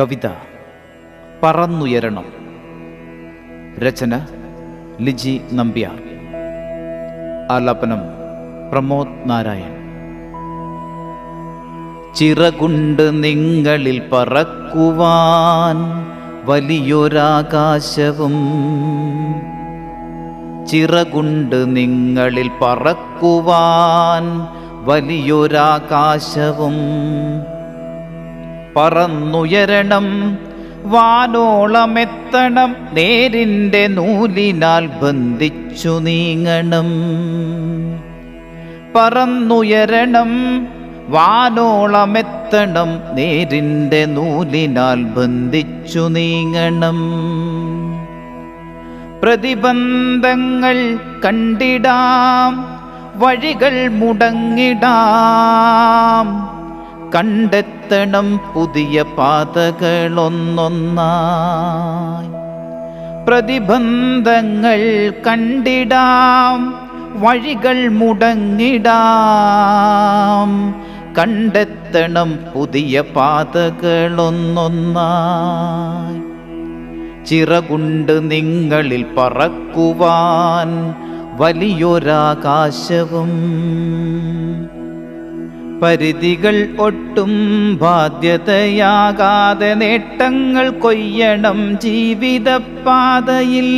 കവിത പറന്നുയരണം. രചന ലിജി നമ്പ്യാർ. ആലാപനം പ്രമോദ് നാരായൺ. ചിറകുണ്ട് നിങ്ങളിൽ പറക്കുവാൻ വലിയൊരാകാശവും. ചിറകുണ്ട് നിങ്ങളിൽ പറക്കുവാൻ വലിയൊരാകാശവും. പറന്നുയരണം. വാനോളമെത്തണം. നേരിന്റെ നൂലിനാൽ ബന്ധിച്ചു നീങ്ങണം. പറന്നുയരണം. വാനോളമെത്തണം. നേരിന്റെ നൂലിനാൽ ബന്ധിച്ചു നീങ്ങണം. പ്രതിബന്ധങ്ങൾ കണ്ടിടാം. വഴികൾ മുടങ്ങിടാം. കണ്ടെത്തണം പുതിയ പാതകളൊന്നൊന്നായി. പ്രതിബന്ധങ്ങൾ കണ്ടിടാം വഴികൾ മുടങ്ങിടാം. കണ്ടെത്തണം പുതിയ പാതകളൊന്നൊന്നായി. ചിറകുണ്ട് നിങ്ങളിൽ പറക്കുവാൻ വലിയൊരാകാശവും. പരിധികൾ ഒട്ടും ബാധ്യതയാകാതെ നേട്ടങ്ങൾ കൊയ്യണം ജീവിതപാതയിൽ.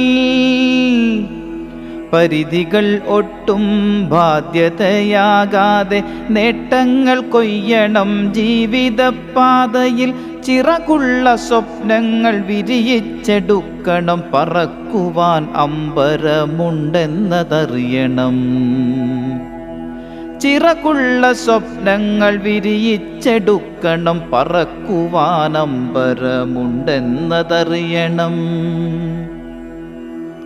പരിധികൾ ഒട്ടും ബാധ്യതയാകാതെ നേട്ടങ്ങൾ കൊയ്യണം ജീവിതപാതയിൽ. ചിറകുള്ള സ്വപ്നങ്ങൾ വിരിയിച്ചെടുക്കണം പറക്കുവാൻ അമ്പരമുണ്ടെന്നതറിയണം. ചിറകുള്ള സ്വപ്നങ്ങൾ വിരിയിച്ചെടുക്കണം. പറക്കുവാനമ്പരമുണ്ടെന്നതറിയണം.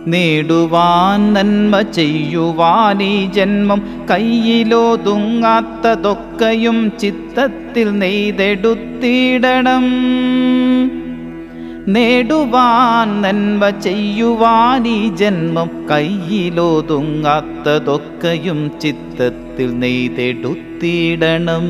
നേടുവാൻ നന്മ ചെയ്യുവാൻ ഈ ജന്മം കയ്യിലോതുങ്ങാത്തതൊക്കെയും ചിത്തത്തിൽ നെയ്തെടുത്തിടണം. നേടുവാൻ നന്മ ചെയ്യുവാൻ ഈ ജന്മം കയ്യിലോതുങ്ങാത്തതൊക്കെയും ചിത്തത്തിൽ നെയ്തെടുത്തിടണം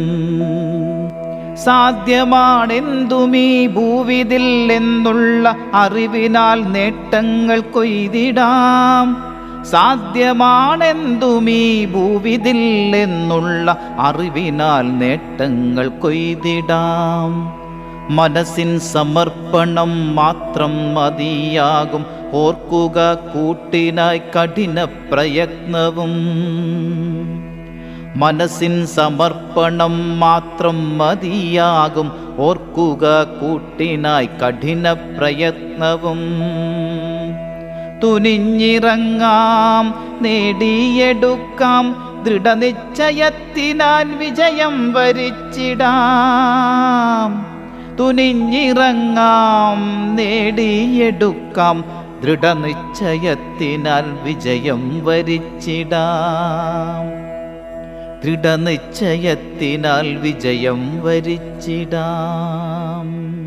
സാധ്യമാണെന്തുമീ ഭൂവിതിൽ എന്നുള്ള അറിവിനാൽ നേട്ടങ്ങൾ കൊയ്തിടാം. സാധ്യമാണെന്തുമീ ഭൂവിതിൽ എന്നുള്ള അറിവിനാൽ നേട്ടങ്ങൾ കൊയ്തിടാം. മനസ്സിൻ സമർപ്പണം മാത്രം മതിയാകും. ഓർക്കുക കൂട്ടിനായി കഠിന പ്രയത്നവും. മനസ്സിൻ സമർപ്പണം മാത്രം മതിയാകും. ഓർക്കുക കൂട്ടിനായി കഠിന പ്രയത്നവും. തുനിഞ്ഞിറങ്ങാം നേടിയെടുക്കാം. ദൃഢനിശ്ചയത്തിനാൽ വിജയം വരിച്ചിടാം. തുനിഞ്ഞിറങ്ങാം നേടിയെടുക്കാം. ദൃഢനിശ്ചയത്തിനാൽ വിജയം വരിച്ചിടാം. ദൃഢനിശ്ചയത്തിനാൽ വിജയം വരിച്ചിടാം.